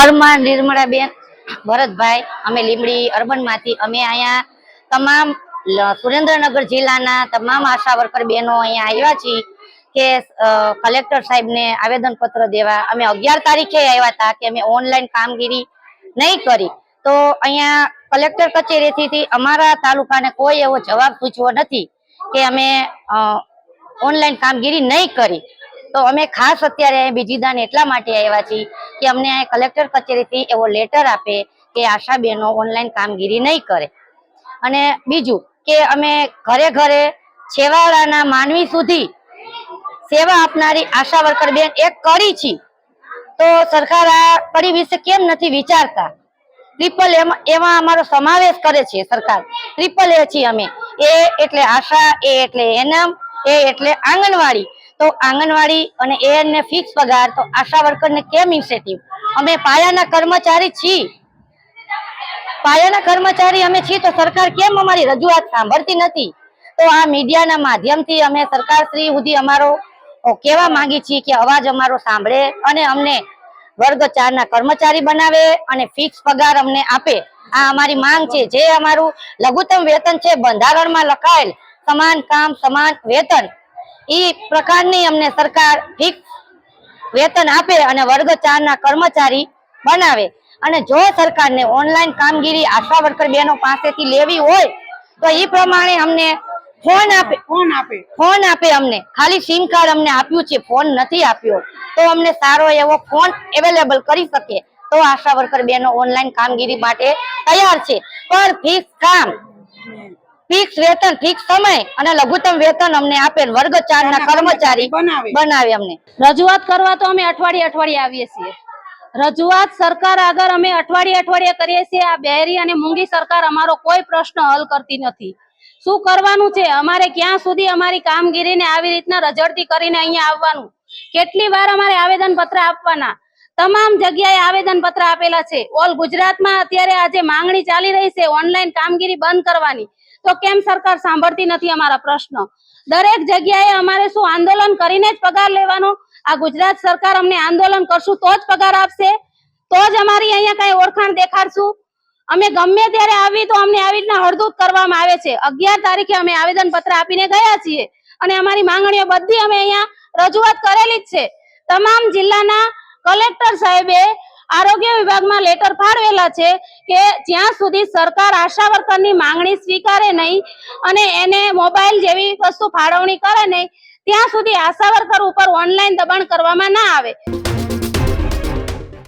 પરમાર નિર્મળાબેન, ભરતભાઈ, અમે લીમડી અર્બનમાંથી અમે અહીંયા તમામ સુરેન્દ્રનગર જિલ્લાના તમામ આશા વર્કર બહેનો અહીંયા આવ્યા છીએ કે કલેક્ટર સાહેબને આવેદન પત્ર દેવા. અમે અગિયાર તારીખે આવ્યા હતા કે અમે ઓનલાઈન કામગીરી નહીં કરી. તો અહીંયા કલેક્ટર કચેરીથી અમારા તાલુકાને કોઈ એવો જવાબ પૂછવો નથી કે અમે ઓનલાઈન કામગીરી નહીં કરી. તો અમે ખાસ અત્યારે બીજી બીજીદાન એટલા માટે આવ્યા છીએ કે અમને કલેક્ટર કચેરીથી એવો લેટર આપે કે આશા બહેનો ઓનલાઈન કામગીરી નહીં કરે. અને બીજું કે અમે ઘરે ઘરે છેવાડાના માનવી સુધી સેવા આપનારી આશા વર્કર બેન એક કરી છે. તો સરકાર આ કડી વિશે કેમ નથી વિચારતા? ટ્રિપલ એમાં એમાં અમારો સમાવેશ કરે છે સરકાર. ટ્રિપલ એ છીએ અમે. એ એટલે આશા, એ એટલે એનમ, એ એટલે આંગણવાડી. તો આંગણવાડી અને એ ને ફિક્સ પગાર, તો આશા વર્કરને કેમ ઇન્સેન્ટિવ અમે પાયાના કર્મચારી છીએ. પાયાના કર્મચારી અમે છીએ, તો સરકાર કેમ અમારી રજૂઆત સાંભળતી નથી? તો આ મીડિયાના માધ્યમથી અમે સરકાર શ્રી સુધી અમારો કેવા માંગી છીએ કે અવાજ અમારો સાંભળે અને અમને વર્ગ ચાર ના કર્મચારી બનાવે અને ફિક્સ પગાર અમને આપે. આ અમારી માંગ છે. જે અમારું લઘુત્તમ વેતન છે, બંધારણમાં લખાયેલ, સમાન કામ, સમાન વેતન. ઈ પ્રકારની અમને સરકાર ફિક્સ વેતન આપે અને વર્ગ ચારના કર્મચારી બનાવે. અને જો સરકારને ઓનલાઈન કામગીરી આશા વર્કર બહેનો પાસેથી લેવી હોય તો ઈ પ્રમાણે અમને ફોન આપે. ફોન આપે. ફોન આપે અમને. ખાલી સિમ કાર્ડ અમને આપ્યું છે ફોન નથી આપ્યો. તો અમને સારો એવો ફોન અવેલેબલ કરી શકે. તો આશા વર્કર બેનો ઓનલાઈન કામગીરી માટે તૈયાર છે. પણ ફિક્સ કામ ફિક્સ વેતન ફિક્સ સમય અને લઘુત્તમ વેતન અમને આપેલ વર્ગ ચાર ના કર્મચારી બનાવે. બનાવે અમને. રજૂઆત કરવા તો અમે અઠવાડિયે અઠવાડિયે આવીએ છીએ. રજૂઆત સરકાર આગળ અમે અઠવાડિયે અઠવાડિયે કરીએ છીએ. આ બેરી અને મૂંગી સરકાર અમારો કોઈ પ્રશ્ન હલ કરતી નથી. શું કરવાનું છે? અમારે ક્યાં સુધી અમારી કામગીરીને આવી રીતના રજડતી કરીને અહીંયા આવવાનું? કેટલી વાર અમારે આવેદન પત્ર આપવાના? તમામ જગ્યાએ આવેદન પત્ર આપેલા છે. ઓલ ગુજરાતમાં અત્યારે આજે માંગણી ચાલી રહી છે ઓનલાઈન કામગીરી બંધ કરવાની. તો કેમ સરકાર સાંભળતી નથી અમારા પ્રશ્નો? દરેક જગ્યાએ અમારે શું આંદોલન કરીને જ પગાર લેવાનો? આ ગુજરાત સરકાર અમને આંદોલન કરશું તો જ પગાર આપશે? તો જ અમારી અહીંયા કઈ ઓળખાણ દેખાડશું? અમે ગમે ત્યારે આવી તો અમને આવી રીતના હળદૂત કરવામાં આવે છે. અગિયાર તારીખે અમે આવેદન પત્ર આપીને ગયા છીએ અને અમારી માંગણીઓ બધી અમે અહીંયા રજૂઆત કરેલી જ છે. તમામ જિલ્લાના કલેક્ટર સાહેબે આરોગ્ય વિભાગમાં લેટર ફાળવેલા છે કે જ્યાં સુધી સરકાર આશા વર્કરની માંગણી સ્વીકારે નહીં અને એને મોબાઈલ જેવી વસ્તુ ફાળવણી કરે નહીં, ત્યાં સુધી આશા વર્કર ઉપર ઓનલાઈન દબાણ કરવામાં ના આવે.